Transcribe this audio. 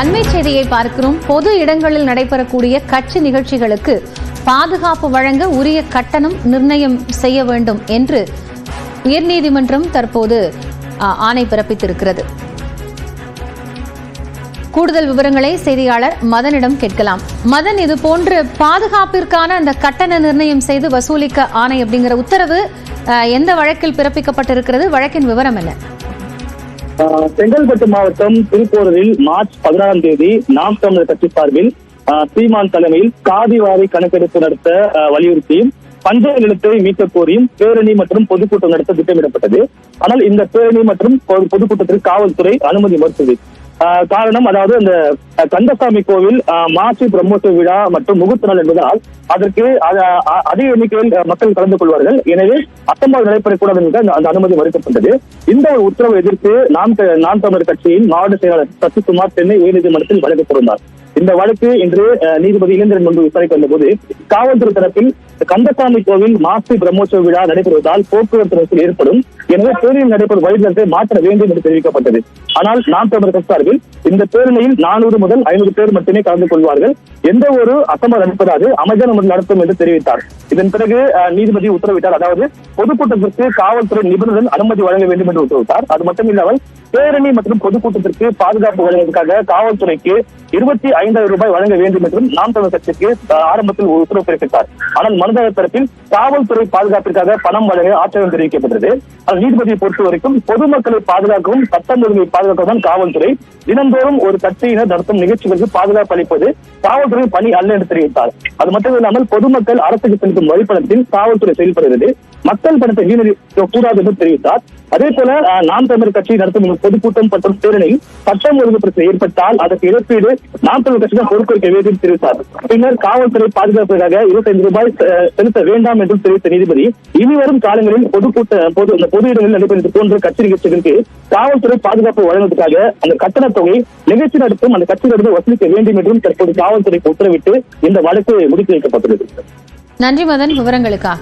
அண்மை செய்தியை பார்க்கிறோம். பொது இடங்களில் நடைபெறக்கூடிய கட்சி நிகழ்ச்சிகளுக்கு பாதுகாப்பு வழங்க உரிய கட்டணம் நிர்ணயம் செய்ய வேண்டும் என்று உயர்நீதிமன்றம் தற்போது ஆணை பிறப்பித்திருக்கிறது. கூடுதல் விவரங்களை செய்தியாளர் மதனிடம் கேட்கலாம். மதன் இது போன்று பாதுகாப்பிற்கான அந்த கட்டண நிர்ணயம் செய்து வசூலிக்க ஆணை அப்படிங்கிற உத்தரவு எந்த வழக்கில் பிறப்பிக்கப்பட்டிருக்கிறது? வழக்கின் விவரம் என்ன? செங்கல்பட்டு மாவட்டம் திருப்பூரில் மார்ச் பதினாறாம் தேதி நாம் தமிழர் கட்சி சார்பில் ஆஹ் சீமான் தலைமையில் காதி வாரி கணக்கெடுப்பு நடத்த வலியுறுத்தியும் பஞ்சாய நிலத்தை மீட்க கோரியும் பேரணி மற்றும் பொதுக்கூட்டம் நடத்த திட்டமிடப்பட்டது. ஆனால் இந்த பேரணி மற்றும் பொது- பொதுக்கூட்டத்திற்கு காவல்துறை அனுமதி மறுத்தது. காரணம் அதாவது அந்த கந்தசாமி கோவில் மாசி பிரம்மோற்சவ விழா மற்றும் முகூர்த்த நாள் என்பதால் அதற்கு அ- அதிக எண்ணிக்கையில் மக்கள் கலந்து கொள்வார்கள். எனவே அசம்பாவிதம் நடைபெறக்கூடாது என்று அந்த அனுமதி மறுக்கப்பட்டது. இந்த ஒரு உத்தரவை எதிர்த்து நாம் நாம் தமிழர் கட்சியின் மாவட்ட செயலாளர் சசிகுமார் சென்னை உயர்நீதிமன்றத்தில் வழக்கு தொடர்ந்தார் இந்த வழக்கு இன்று நீதிபதி இளைஞரன் முன்பு விசாரிக்க வந்தபோது காவல்துறை தரப்பில் கந்தசாமி கோவில் மாசி பிரம்மோற்சவ விழா நடைபெறுவதால் போக்குவரத்து நெரிசல் ஏற்படும். எனவே பேரணியில் நடைபெறும் வழிநடத்தை மாற்ற வேண்டும் என்று தெரிவிக்கப்பட்டது. ஆனால் நாம் தமிழர் சார்பில் இந்த பேரணியில் நானூறு முதல் ஐநூறு பேர் மட்டுமே கலந்து கொள்வார்கள். எந்த ஒரு அசம்பல் நடப்பதாது அமைச்சர் முறையில் நடத்தும் என்று தெரிவித்தார். இதன் பிறகு அஹ், நீதிபதி உத்தரவிட்டார். அதாவது பொதுக்கூட்டத்திற்கு காவல்துறை நிபுணர்கள் அனுமதி வழங்க வேண்டும் என்று உத்தரவிட்டார். அது மட்டும் இல்லாமல் பேரணி மற்றும் பொதுக்கூட்டத்திற்கு பாதுகாப்பு வழங்குவதற்காக காவல்துறைக்கு இருபத்தி ஐந்தாயிரம் ரூபாய் வழங்க வேண்டும் என்றும் நாம் தமிழ் கட்சிக்கு ஆரம்பத்தில் ஒரு உத்தரவு பிறப்பித்தார். ஆனால் மனுதாரர் தரப்பில் காவல்துறை பாதுகாப்பிற்காக பணம் வழங்க ஆட்சேபம் தெரிவிக்கப்பட்டது. ஆனால் நீதிபதியை பொறுத்த வரைக்கும் பொதுமக்களை பாதுகாக்கவும் சட்டம் ஒழுங்கை பாதுகாக்கவும் காவல்துறை தினந்தோறும் ஒரு கட்சியினர் நடத்தும் நிகழ்ச்சிகளுக்கு பாதுகாப்பு அளிப்பது காவல்துறை பணி அல்ல என்று தெரிவித்தார். அது மட்டும் இல்லாமல் பொதுமக்கள் அரசுக்கு செலுத்தும் வரிப்பணத்தில் காவல்துறை செயல்படுகிறது. மக்கள் பணத்தை வீணடிக்க கூடாது என்று தெரிவித்தார். அதே போல நாம் தமிழர் கட்சி நடத்தும் பொதுக்கூட்டம் மற்றும் பேரணியில் சட்டம் ஒழுங்கு பிரச்சனை ஏற்பட்டால் அதற்கு இழப்பீடு நாம் தமிழர் கட்சி தான் பொறுப்பேற்க வேண்டும் தெரிவித்தார். பின்னர் காவல்துறை பாதுகாப்புக்காக இருபத்தைந்து ரூபாய் செலுத்த வேண்டாம் என்றும் தெரிவித்த நீதிபதி இனிவரும் காலங்களில் பொதுக்கூட்ட பொது பொது இடங்களில் நடைபெறும் போன்ற கட்சி நிகழ்ச்சிகளுக்கு காவல்துறை பாதுகாப்பு வழங்குவதற்காக அந்த கட்டண தொகை நிகழ்ச்சி நடத்தும் அந்த கட்சியிலிருந்து வசூலிக்க வேண்டும் என்றும் தற்போது காவல்துறைக்கு உத்தரவிட்டு இந்த வழக்கு முடித்து வைக்கப்பட்டுள்ளது நன்றி மதன் விவரங்களுக்காக.